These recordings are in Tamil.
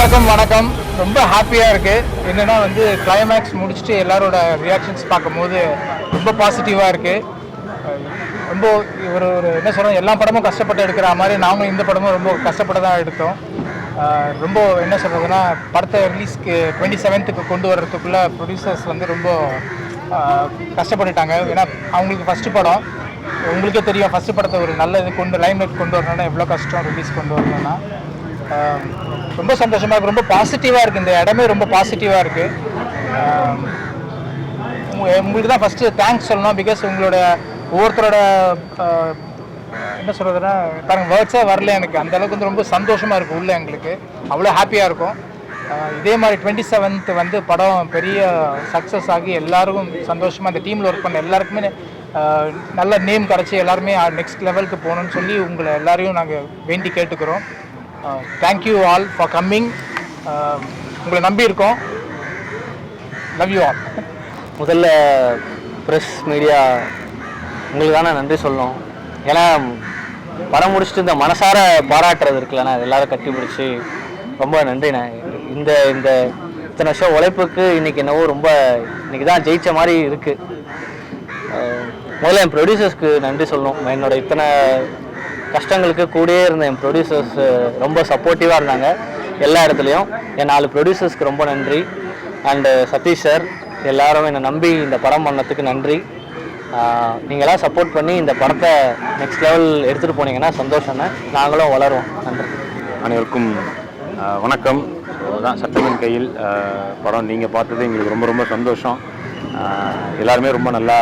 எல்லாருக்கும் வணக்கம். ரொம்ப ஹாப்பியாக இருக்குது என்னென்னா வந்து கிளைமேக்ஸ் முடிச்சுட்டு எல்லாரோட ரியாக்ஷன்ஸ் பார்க்கும்போது ரொம்ப பாசிட்டிவாக இருக்குது ரொம்ப ஒரு ஒரு என்ன சொல்கிறோம் எல்லா படமும் கஷ்டப்பட்டு எடுக்கிற மாதிரி நாங்களும் இந்த படமும் ரொம்ப கஷ்டப்பட்டு தான் எடுத்தோம். ரொம்ப என்ன சொல்கிறதுனா படத்தை ரிலீஸ்க்கு டுவெண்ட்டி செவன்த்துக்கு கொண்டு வர்றதுக்குள்ளே ப்ரொடியூசர்ஸ் வந்து ரொம்ப கஷ்டப்பட்டுட்டாங்க. ஏன்னா அவங்களுக்கு ஃபஸ்ட்டு படம். உங்களுக்கே தெரியும் ஃபஸ்ட்டு படத்தை ஒரு நல்ல இது கொண்டு லைன் கொண்டு வரணும்னா எவ்வளோ கஷ்டம் ரிலீஸ் கொண்டு வரணும்னா. ரொம்ப சந்தோஷமாக இருக்குது ரொம்ப பாசிட்டிவாக இருக்குது இந்த இடமே ரொம்ப பாசிட்டிவாக இருக்குது உங்களுக்கு தான் ஃபஸ்ட்டு தேங்க்ஸ் சொல்லணும். பிகாஸ் உங்களோட ஒவ்வொருத்தரோட என்ன சொல்கிறதுனா பாருங்க வேர்ட்ஸே வரல எனக்கு. அந்த அளவுக்கு வந்து ரொம்ப சந்தோஷமாக இருக்குது உள்ள எங்களுக்கு. அவ்வளோ ஹாப்பியாக இருக்கும். இதே மாதிரி டுவெண்ட்டி செவன்த் வந்து படம் பெரிய சக்ஸஸ் ஆகி எல்லாருக்கும் சந்தோஷமாக அந்த டீமில் ஒர்க் பண்ண எல்லாருக்குமே நல்ல நேம் கிடச்சி எல்லாருமே நெக்ஸ்ட் லெவலுக்கு போகணும்னு சொல்லி உங்களை எல்லாரையும் நாங்கள் வேண்டி கேட்டுக்கிறோம். தேங்க்யூ ஆல் ஃபார் கம்மிங் உங்களை நம்பி இருக்கோம். லவ் யூ ஆல் முதல்ல ப்ரெஸ் மீடியா உங்களுக்கு தானே நன்றி சொல்லணும். ஏன்னா படம் முடிச்சுட்டு இந்த மனசார பாராட்டுறது இருக்குல்லண்ணா எல்லாரும் கட்டி பிடிச்சி ரொம்ப நன்றிண்ணே இந்த இந்த இத்தனை வருஷம் உழைப்புக்கு இன்னைக்கு என்னவோ ரொம்ப இன்றைக்கி தான் ஜெயித்த மாதிரி இருக்குது முதல்ல என் ப்ரொடியூசர்ஸ்க்கு நன்றி சொல்லணும். என்னோட இத்தனை கஷ்டங்களுக்கு கூடயே இருந்த என் ப்ரொடியூசர்ஸ் ரொம்ப சப்போர்ட்டிவாக இருந்தாங்க. எல்லா இடத்துலையும். என் நாலு ப்ரொடியூசர்ஸ்க்கு ரொம்ப நன்றி. அண்டு சதீஷ் சார் எல்லாரும் என்னை நம்பி இந்த படம் பண்ணதுக்கு நன்றி. நீங்களாம் சப்போர்ட் பண்ணி இந்த படத்தை நெக்ஸ்ட் லெவல் எடுத்துகிட்டு போனீங்கன்னா சந்தோஷம்ண்ணே நாங்களும் வளருவோம். நன்றி. அனைவருக்கும் வணக்கம். தான் சட்டமின் கையில் படம் நீங்கள் பார்த்தது எங்களுக்கு ரொம்ப ரொம்ப சந்தோஷம். எல்லாருமே ரொம்ப நல்லா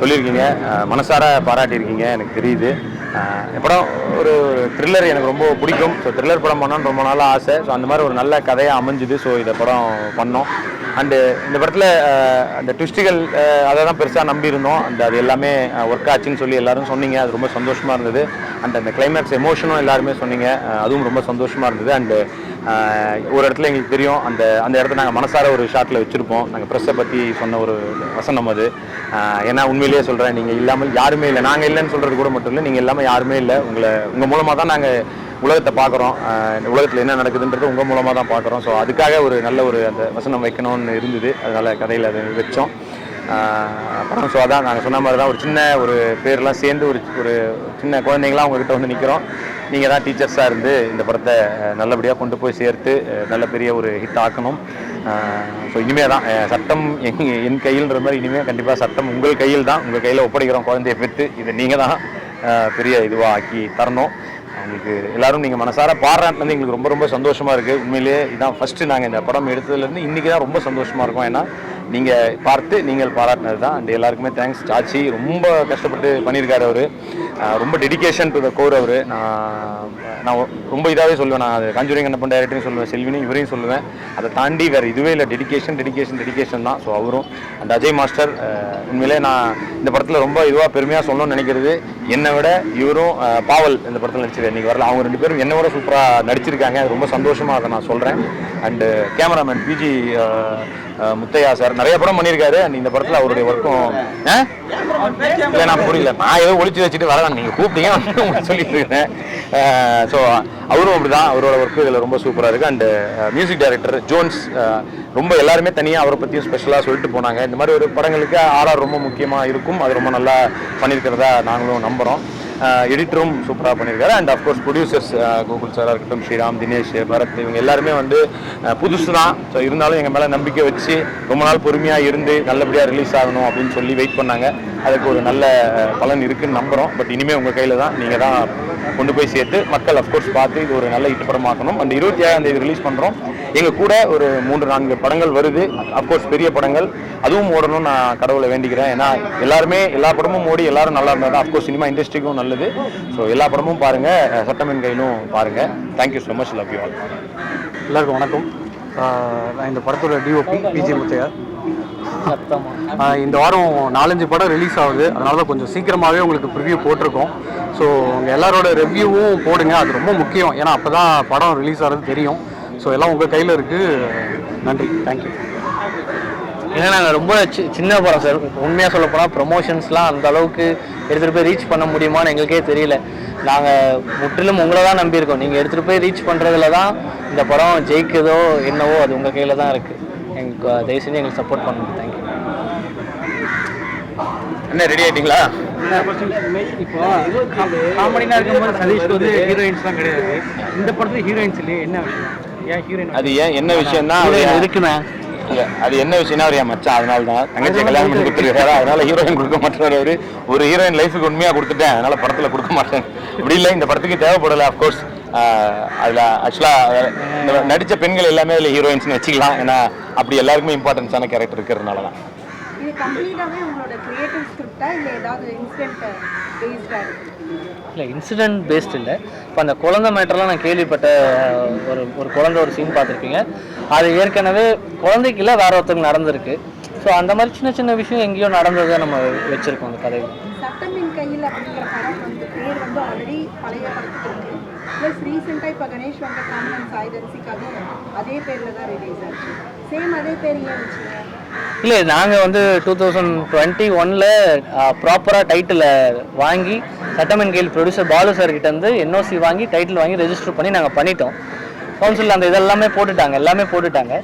சொல்லியிருக்கீங்க. மனசார பாராட்டியிருக்கீங்க. எனக்கு தெரியுது. படம் ஒரு த்ரில்லர் எனக்கு ரொம்ப பிடிக்கும். ஸோ த்ரில்லர் படம் பண்ணணும்னு ரொம்ப நாளாக ஆசை. ஸோ அந்த மாதிரி ஒரு நல்ல கதையாக அமைஞ்சுது. ஸோ இந்த படம் பண்ணோம். அண்டு இந்த படத்தில் அந்த ட்விஸ்ட்டுகள் அதை தான் பெருசாக நம்பியிருந்தோம். அந்த அது எல்லாமே ஒர்க் ஆச்சுன்னு சொல்லி எல்லாரும் சொன்னீங்க. அது ரொம்ப சந்தோஷமாக இருந்தது. அண்ட் அந்த கிளைமேக்ஸ் எமோஷனும் எல்லாருமே சொன்னீங்க. அதுவும் ரொம்ப சந்தோஷமாக இருந்தது. அண்டு ஒரு இடத்துல எங்களுக்கு தெரியும். அந்த அந்த இடத்த நாங்கள் மனசார ஒரு ஷாட்டில் வச்சுருப்போம். நாங்கள் ப்ரெஸ்ஸை பற்றி சொன்ன ஒரு வசனம் அது. ஏன்னா உண்மையிலேயே சொல்கிறேன் நீங்கள் இல்லாமல் யாருமே இல்லை. நாங்கள் இல்லைன்னு சொல்கிறது கூட மட்டும் இல்லை நீங்கள் இல்லாமல் யாருமே இல்லை. உங்களை உங்கள் மூலமாக தான் நாங்கள் உலகத்தை பார்க்குறோம். உலகத்தில் என்ன நடக்குதுன்றது உங்கள் மூலமாக தான் பார்க்குறோம். ஸோ அதுக்காக ஒரு நல்ல ஒரு அந்த வசனம் வைக்கணும்னு இருந்தது. அதனால் கதையில் அதை வச்சோம். ஆஹ் படம் ஸோ அதான் நாங்கள் சொன்ன மாதிரி தான் ஒரு சின்ன ஒரு பேர்லாம் சேர்ந்து ஒரு ஒரு சின்ன குழந்தைங்களாம் உங்ககிட்ட வந்து நிற்கிறோம் நீங்கள் தான் டீச்சர்ஸாக இருந்து இந்த படத்தை நல்லபடியாக கொண்டு போய் சேர்த்து நல்ல பெரிய ஒரு ஹிட் ஆக்கணும். ஸோ இனிமேல் தான் சட்டம் எங் என் கையில்ன்ற மாதிரி இனிமேல் கண்டிப்பாக சட்டம் உங்கள் கையில் தான் உங்கள் கையில் ஒப்படைக்கிறோம் குழந்தைய பெற்று இதை நீங்கள் தான் பெரிய இதுவாக ஆக்கி தரணும். உங்களுக்கு எல்லாரும் நீங்கள் மனசார பாராட்டினது எங்களுக்கு ரொம்ப ரொம்ப சந்தோஷமாக இருக்குது உண்மையிலேயே இதான் ஃபஸ்ட்டு நாங்கள் இந்த படம் எடுத்ததுலேருந்து இன்றைக்கி தான் ரொம்ப சந்தோஷமாக இருக்கும். ஏன்னா நீங்கள் பார்த்து நீங்கள் பாராட்டினது தான். அண்ட் எல்லாருக்குமே தேங்க்ஸ் சாச்சி ரொம்ப கஷ்டப்பட்டு பண்ணியிருக்காரு அவர். ரொம்ப டெடிகேஷன் டு த கோர் அவர். நான் நான் ரொம்ப இதாகவே சொல்லுவேன். நான் அது காஞ்சூரிங் அண்ணப்பன் டைரக்டரையும் சொல்லுவேன். செல்வினையும் இவரையும் சொல்லுவேன். அதை தாண்டி வேறு இதுவே இல்லை. டெடிகேஷன் டெடிகேஷன் டெடிகேஷன் தான். ஸோ அவரும். அண்ட் அஜய் மாஸ்டர் உண்மையிலே நான் இந்த படத்தில் ரொம்ப இதுவாக பெருமையாக சொல்லணும்னு நினைக்கிறது. என்னை விட இவரும் பாவல் இந்த படத்தில் நடிச்சிருக்க இன்னைக்கு வரல. அவங்க ரெண்டு பேரும் என்னை விட சூப்பராக நடிச்சிருக்காங்க. அது ரொம்ப சந்தோஷமாக அதை நான் சொல்கிறேன் and cameraman PG Muthiah sir நிறைய படம் பண்ணியிருக்காரு. அண்ட் இந்த படத்தில் அவருடைய ஒர்க்கும் இல்லை நான் புரியல. நான் ஏதோ ஒழிச்சு வச்சுட்டு வரலாம் நீங்கள் கூப்பிட்டீங்க வந்து சொல்லிட்டு இருக்கேன் ஸோ அவரும் அப்படிதான். அவரோட ஒர்க்கு இதில் ரொம்ப சூப்பராக இருக்குது அண்டு மியூசிக் டைரக்டர் ஜோன்ஸ் ரொம்ப எல்லாருமே தனியாக அவரை பற்றியும் ஸ்பெஷலாக சொல்லிட்டு போனாங்க. இந்த மாதிரி ஒரு படங்களுக்கு ஆர்ஆர் ரொம்ப முக்கியமாக இருக்கும். அது ரொம்ப நல்லா பண்ணியிருக்கிறதா நாங்களும் நம்புகிறோம் எடிட்டரும் சூப்பராக பண்ணியிருக்காரு அண்ட் அஃப்கோர்ஸ் ப்ரொடியூசர்ஸ் கோகுல் சாராக இருக்கட்டும் ஸ்ரீராம் தினேஷ் பரத் இவங்க எல்லாருமே வந்து புதுசு தான். ஸோ இருந்தாலும் எங்கள் மேலே நம்பிக்கை வச்சு ரொம்ப நாள் பொறுமையாக இருந்து நல்லபடியாக ரிலீஸ் ஆகணும் அப்படின்னு சொல்லி வெயிட் பண்ணாங்க. அதுக்கு ஒரு நல்ல பலன் இருக்குன்னு நம்புகிறோம் பட் இனிமேல் உங்கள் கையில் தான் நீங்கள் தான் கொண்டு போய் சேர்த்து மக்கள் அஃப்கோர்ஸ் பார்த்து இது ஒரு நல்ல இட்டு படமாக்கணும். அண்ட் இருபத்தி ஏழாம் தேதி ரிலீஸ் பண்ணுறோம் எங்கள் கூட ஒரு மூன்று நான்கு படங்கள் வருது. அஃப்கோர்ஸ் பெரிய படங்கள். அதுவும் ஓடணும்னு நான் கடவுளை வேண்டிக்கிறேன். ஏன்னா எல்லாருமே எல்லா படமும் ஓடி எல்லாரும் நல்லா இருந்தால் தான். அஃப்கோர்ஸ் சினிமா இண்டஸ்ட்ரிக்கும் நல்லது. ஸோ எல்லா படமும் பாருங்கள் சட்டமின் கையிலும் பாருங்கள் thank you so much love you all எல்லாருக்கும் வணக்கம். நான் இந்த படத்தோட டிஓபி பிஜி முத்தையா. இந்த வாரம் நாலஞ்சு படம் ரிலீஸ் ஆகுது. அதனால தான் கொஞ்சம் சீக்கிரமாகவே உங்களுக்கு ப்ரிவ்யூ போட்டிருக்கோம். ஸோ உங்கள் எல்லாரோட ரிவ்யூவும் போடுங்க. அது ரொம்ப முக்கியம். ஏன்னா அப்போ தான் படம் ரிலீஸ் ஆகிறது தெரியும். ஸோ எல்லாம் உங்கள் கையில் இருக்குது நன்றி. தேங்க்யூ ஏன்னா நாங்கள் ரொம்ப சி- சின்ன படம் சார் உண்மையாக சொல்ல போனால் ப்ரொமோஷன்ஸ்லாம் அந்த அளவுக்கு எடுத்துகிட்டு போய் ரீச் பண்ண முடியுமான்னு எங்களுக்கே தெரியல. நாங்கள் முற்றிலும் உங்களை தான் நம்பியிருக்கோம். நீங்கள் எடுத்துகிட்டு போய் ரீச் பண்ணுறதுல தான் இந்த படம் ஜெயிக்குதோ என்னவோ அது உங்கள் கையில் தான் இருக்குது எங்களுக்கு தயவு செஞ்சு எங்களுக்கு சப்போர்ட் பண்ணுங்க. தேங்க்யூ என்ன ரெடி ஆயிட்டீங்களா? இப்போ காமெடினா இருக்கும்போது சதீஷ்க்கு வந்து ஹீரோயின்ஸ் தான் கிடையாது. இந்த படத்துல ஹீரோயின்ஸ் இல்லையே என்ன விஷயம்? அது ஏன் என்ன விஷயம்னா அவர் ஏன்- இருக்குண்ணே இல்ல, அது என்ன விஷயம்னா அவர் என் மச்சான்? அதனால தான் தங்கச்சி கல்யாணம் பண்ணி கொடுத்துருக்காரு. அதனால ஹீரோயின் கொடுக்க மாட்டாரு அவரு. ஒரு ஹீரோயின் லைஃபுக்கு உண்மையா கொடுத்துட்டேன். அதனால படத்துல கொடுக்க மாட்டேன். அப்படி இல்லை இந்த படத்துக்கு தேவைப்படல அஃப்கோர்ஸ் அதுல ஆக்சுவலா நடிச்ச பெண்கள் எல்லாமே அதுல ஹீரோயின்ஸ்னு வச்சுக்கலாம். ஏன்னா அப்படி எல்லாருக்குமே இம்பார்ட்டன்ஸான கேரக்டர் இருக்கிறதுனால தான் இது கம்ப்ளீட்டாவே உங்களோட கிரியேட்டிவ் ஸ்கிரிப்டா இல்ல ஏதாவது இன்சிடென்ட் பேஸ்டா இருக்கு? இல்லை இன்சிடென்ட் பேஸ்ட் இல்லை. இப்போ அந்த குழந்தை மேட்டர்லாம் நான் கேள்விப்பட்ட ஒரு ஒரு குழந்தை ஒரு சீன் பார்த்துருப்பீங்க. அது ஏற்கனவே குழந்தைக்கு இல்லை வேற ஒருத்தருக்கு நடந்திருக்கு. ஸோ அந்த மாதிரி சின்ன சின்ன விஷயம் எங்கேயோ நடந்ததை நம்ம வச்சுருக்கோம் அந்த கதையில். சட்டமின் கையில் அப்படிங்கிற படம் வந்து பேர் வந்து ஆல்ரெடி பழைய படத்துக்கு இருக்கு. ப்ளஸ் ரீசெண்டாக இப்போ கணேஷ் வெங்கட்ராமன் சாய் தரிசிக்காகவும் அதே பேரில் தான் ரிலீஸ் ஆச்சு. சேம் அதே பேர் ஏன் வச்சுங்க? இல்லை நாங்கள் வந்து டூ தௌசண்ட் டுவெண்ட்டி ஒனில் ப்ராப்பராக டைட்டில் வாங்கி சட்டமன் கையில் ப்ரொடியூசர் பாலு சார் கிட்ட இருந்து என்ஓசி வாங்கி டைட்டில் வாங்கி ரெஜிஸ்டர் பண்ணி நாங்கள் பண்ணிட்டோம். கவுன்சிலில் அந்த இதெல்லாமே போட்டுட்டாங்க எல்லாமே போட்டுட்டாங்க.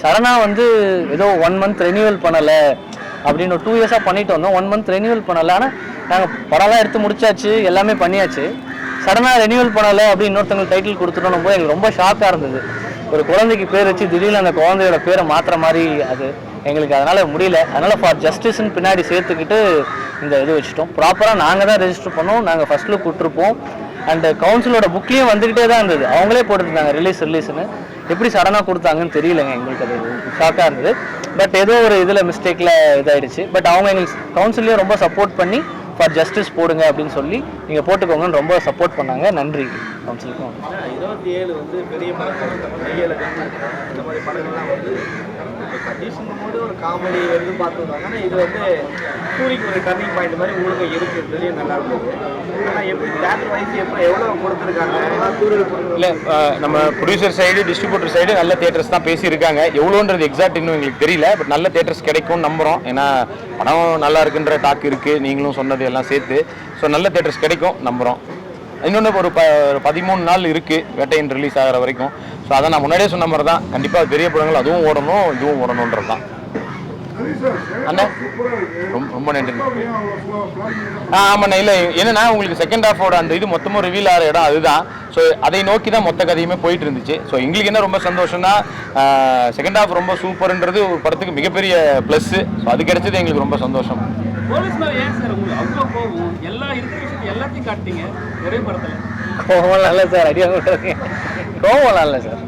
சடனாக வந்து ஏதோ ஒன் மந்த் ரெனியூவல் பண்ணலை அப்படின்னு ஒரு டூ இயர்ஸாக பண்ணிட்டு வந்தோம். ஒன் மந்த் ரெனியூவல் பண்ணலை. ஆனால் நாங்கள் படம்லாம் எடுத்து முடிச்சாச்சு எல்லாமே பண்ணியாச்சு. சடனாக ரெனியூவல் பண்ணலை அப்படின்னு இன்னொருத்தவங்களுக்கு டைட்டில் கொடுத்துட்டோம் போது எங்களுக்கு ரொம்ப ஷாக்காக இருந்தது. ஒரு குழந்தைக்கு பேர் வச்சு திடீர்னு அந்த குழந்தையோட பேரை மாற்றுற மாதிரி அது. எங்களுக்கு அதனால் முடியல. அதனால் ஃபார் ஜஸ்டிஸ்ன்னு பின்னாடி சேர்த்துக்கிட்டு இந்த இது வச்சுட்டோம். ப்ராப்பராக நாங்கள் தான் ரெஜிஸ்டர் பண்ணோம். நாங்கள் ஃபர்ஸ்ட் லுக் விட்டுருப்போம். அண்ட் கவுன்சிலோட புக்லேயும் வந்துக்கிட்டே தான் இருந்தது. அவங்களே போட்டுருந்தாங்க ரிலீஸ் ரிலீஸ்னு எப்படி சடனாக கொடுத்தாங்கன்னு தெரியலங்க. எங்களுக்கு அது ஷாக்காக இருந்தது. பட் ஏதோ ஒரு இதில் மிஸ்டேக்கில் இதாயிடுச்சு. பட் அவங்க எங்களுக்கு கவுன்சிலையும் ரொம்ப சப்போர்ட் பண்ணி ஃபார் ஜஸ்டிஸ் போடுங்க அப்படின்னு சொல்லி நீங்கள் போட்டுக்கோங்கன்னு ரொம்ப சப்போர்ட் பண்ணாங்க. நன்றி. கவுன்சிலுக்கும் இருபத்தி ஏழு வந்து பெரிய படங்கள் கண்டிஷன் போது ஒரு காமெடி வந்து பார்த்துருந்தாங்க ஆனால் இது வந்து சூரிக்கு ஒரு டர்னிங் பாயிண்ட் மாதிரி உங்களுக்கு இருக்கு. தெரியும் நல்லா இருக்கும். ஆனால் எப்படி தேட்டர் வைஸ் எப்போ எவ்வளோ கொடுத்துருக்காங்க? இல்லை நம்ம ப்ரொடியூசர் சைடு டிஸ்ட்ரிபியூட்டர் சைடு நல்ல தேட்டர்ஸ் தான் பேசியிருக்காங்க. எவ்வளோன்றது எக்ஸாக்ட் இன்னும் எங்களுக்கு தெரியல பட் நல்ல தேட்டர்ஸ் கிடைக்கும் நம்புகிறோம் ஏன்னா படம் நல்லா இருக்குன்ற டாக் இருக்குது நீங்களும் சொன்னது எல்லாம் சேர்த்து. ஸோ நல்ல தேட்டர்ஸ் கிடைக்கும் நம்புகிறோம் இன்னொன்று ஒரு ப பதிமூணு நாள் இருக்குது வேட்டையின் ரிலீஸ் ஆகிற வரைக்கும். ஸோ அதை நான் முன்னாடியே சொன்ன மாதிரி தான். கண்டிப்பாக பெரிய படங்கள் அதுவும் ஓடணும் இதுவும் ஓடணுன்றது தான். அண்ணா ரொம்ப ரொம்ப நன்றி. ஆ ஆமாண்ணா இல்லை என்னன்னா உங்களுக்கு செகண்ட் ஹாஃபோட அந்த இது மொத்தமும் ரிவீல் ஆகிற இடம் அதுதான். ஸோ அதை நோக்கி தான் மொத்த கதையுமே போயிட்டு இருந்துச்சு. ஸோ எங்களுக்கு என்ன ரொம்ப சந்தோஷம்னா செகண்ட் ஹாஃப் ரொம்ப சூப்பர்ன்றது ஒரு படத்துக்கு மிகப்பெரிய ப்ளஸ்ஸு ஸோ அது கிடைச்சது எங்களுக்கு ரொம்ப சந்தோஷம். கோவம் இல்லை சார் அடியாக விட்டுறீங்க கோவம்லாம் இல்லை சார்.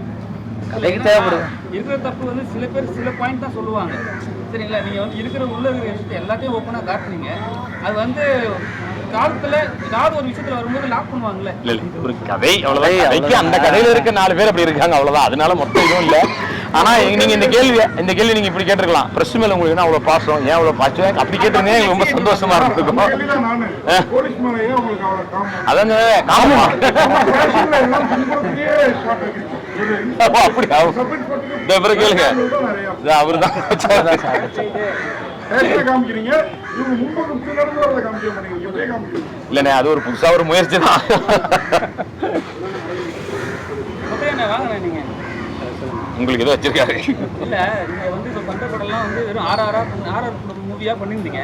கதைக்கு தேவைப்படுது. இருக்கிற தப்பு வந்து சில பேர் சில பாயிண்ட் தான் சொல்லுவாங்க. சரிங்களா? நீங்க வந்து இருக்கிற உள்ள இருக்கிற விஷயத்தை எல்லாத்தையும் ஓப்பனாக காட்டுனீங்க. அது வந்து காலத்துல ஏதாவது ஒரு விஷயத்துல வரும்போது லாக் பண்ணுவாங்கல்ல. ஒரு கதை அவ்வளோதான் கதைக்கு அந்த கதையில் இருக்க நாலு பேர் அப்படி இருக்காங்க அவ்வளோதான் அதனால மொத்தம் இதுவும் இல்லை. ஆனால் நீங்கள் இந்த கேள்வி இந்த கேள்வி நீங்கள் இப்படி கேட்டிருக்கலாம். ப்ரெஸ் மேலே உங்களுக்கு என்ன அவ்வளோ பாசம்? ஏன் அவ்வளோ பாசம்? அப்படி எங்களுக்கு ரொம்ப சந்தோஷமா இருந்திருக்கும் அதாங்க காமமா. அப்படி இந்த பிறகு கேளுங்க. இது அவர் தான் இல்லைண்ணே அது ஒரு புதுசாக ஒரு முயற்சி தான் நீங்க. உங்களுக்கு எதோ வச்சிருக்காரு. இல்ல நீங்க வந்து இப்போ பண்ற படம்லாம் வந்து வெறும் ஆர் ஆர் ஆர் மூவியா பண்ணியிருந்தீங்க.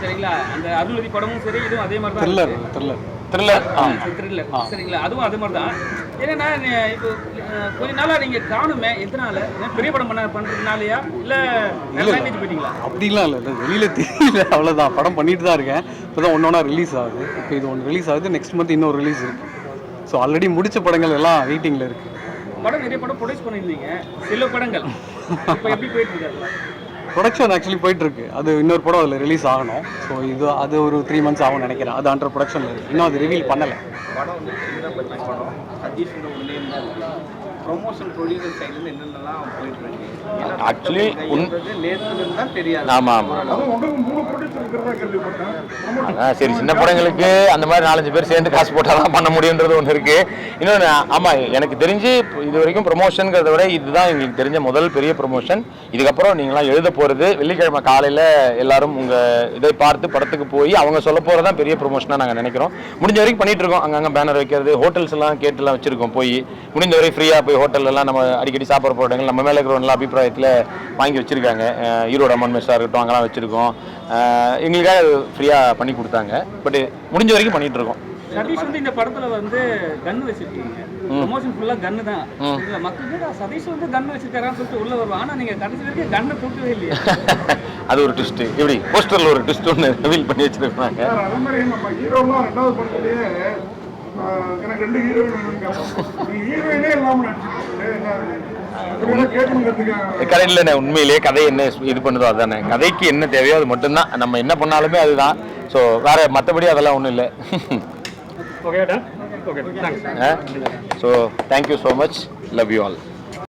சரிங்களா? அந்த அருள்வதி படமும் சரி இதுவும் அதே மாதிரி தான் த்ரில்லர் இருக்கு. த்ரில்லர் த்ரில்லர் ஆ. த்ரில்லர் சரிங்களா? அதுவும் அது மாதிரி தான் ஏன்னா இப்போ கொஞ்ச நாளா நீங்க காணுமே எத்தனை நாள் ஏன் பெரிய படம் பண்ண பண்றதுனாலயா? இல்ல லாங்குவேஜ் போயிட்டீங்களா? அப்படிலாம் இல்லை இல்லை. வெளியில் தெரியல. அவ்வளோதான் படம் பண்ணிட்டு தான் இருக்கேன். இப்போ தான் ஒன்றா ரிலீஸ் ஆகுது. இப்போ இது ஒன்று ரிலீஸ் ஆகுது. நெக்ஸ்ட் மந்த் இன்னொரு ரிலீஸ் இருக்குது ஸோ ஆல்ரெடி முடிச்ச படங்கள் எல்லாம் வெயிட்டிங்கில் இருக்குது படம் நிறைய படம் ப்ரொடியூஸ் பண்ணியிருந்தீங்க. சில படங்கள். இப்போ எப்படி போயிட்டு ப்ரொடக்ஷன் ஆக்சுவலி போயிட்டு இருக்கு. அது இன்னொரு படம் அதில் ரிலீஸ் ஆகணும். ஸோ இது அது ஒரு த்ரீ மந்த்ஸ் ஆகும்னு நினைக்கிறேன். அது அண்டர் ப்ரொடக்ஷனில் இருக்குது இன்னும் அது ரிவீல் பண்ணலை. படம் வந்து ப்ரொமோஷன் ப்ரொடியூசர் சைடுல என்னென்னலாம் போயிட்டு இருக்கு? Actually, உன்- நேற்று தான் தெரியாது. ஆமாம் ஆமாம் சரி சின்ன படங்களுக்கு அந்த மாதிரி நாலஞ்சு பேர் சேர்ந்து காசு போட்டால் தான் பண்ண முடியுன்றது ஒன்று இருக்கு. இன்னொன்று ஆமாம் எனக்கு தெரிஞ்சு இது வரைக்கும் ப்ரொமோஷனுங்கிறத விட இதுதான் எங்களுக்கு தெரிஞ்ச முதல் பெரிய ப்ரொமோஷன் இதுக்கப்புறம் நீங்களாம் எழுத போகிறது வெள்ளிக்கிழமை காலையில் எல்லாரும் உங்கள் இதை பார்த்து படத்துக்கு போய் அவங்க சொல்ல போகிறது தான் பெரிய ப்ரொமோஷனாக நாங்கள் நினைக்கிறோம். முடிஞ்ச வரைக்கும் பண்ணிட்டு இருக்கோம். அங்கங்கே பேனர் வைக்கிறது ஹோட்டல்ஸ் எல்லாம் கேட்டுலாம் வச்சிருக்கோம் போய். முடிஞ்ச வரை ஃப்ரீயாக போய் hotel எல்லாம் நம்ம அடிக்கடி சாப்பிட்ற போராட்டங்கள் நம்ம மேலே இருக்கிற நல்ல அபிப்பிராயத்தில் வாங்கி வச்சிருக்காங்க. ஈரோடு அம்மன் மெஸ்ஸாக இருக்கட்டும் அங்கெல்லாம் வச்சிருக்கோம். எங்களுக்காக ஃப்ரீயாக பண்ணி கொடுத்தாங்க. பட் முடிஞ்ச வரைக்கும் பண்ணிட்டு இருக்கோம். சதீஷ் வந்து இந்த படத்துல வந்து கன் வச்சிருக்கீங்க. ப்ரொமோஷன் ஃபுல்லா கன்னு தான். இதுல மக்கள் சதீஷ் வந்து கன் வச்சிருக்காரான்னு சொல்லிட்டு உள்ள வருவாங்க ஆனா நீங்க கடைசி வரைக்கும் கன்னை தூக்கவே இல்லையா. அது ஒரு ட்விஸ்ட் எப்படி? போஸ்டரில் ஒரு ட்விஸ்ட் ஒன்று ரிவீல் பண்ணி வச்சிருக்காங்க சார் அதே மாதிரி நம்ம ஹீரோலாம் ரெண்டாவது படத்துலயே எனக்கு ரெண்டு ஹீரோயின் வேணும்னு கேட்போம் நீ ஹீரோயினே இல்லாம நடிச்சிருக்கீங்க என்ன கேட்கணுங்கிறதுக்கு கரெக்டில் உண்மையிலேயே கதை என்ன இது பண்ணுதோ அதுதானே கதைக்கு என்ன தேவையோ அது மட்டும்தான். நம்ம என்ன பண்ணாலுமே அதுதான். ஸோ வேற மற்றபடி அதெல்லாம் ஒன்றும் இல்லை. Okay done okay thanks so thank you so much love you all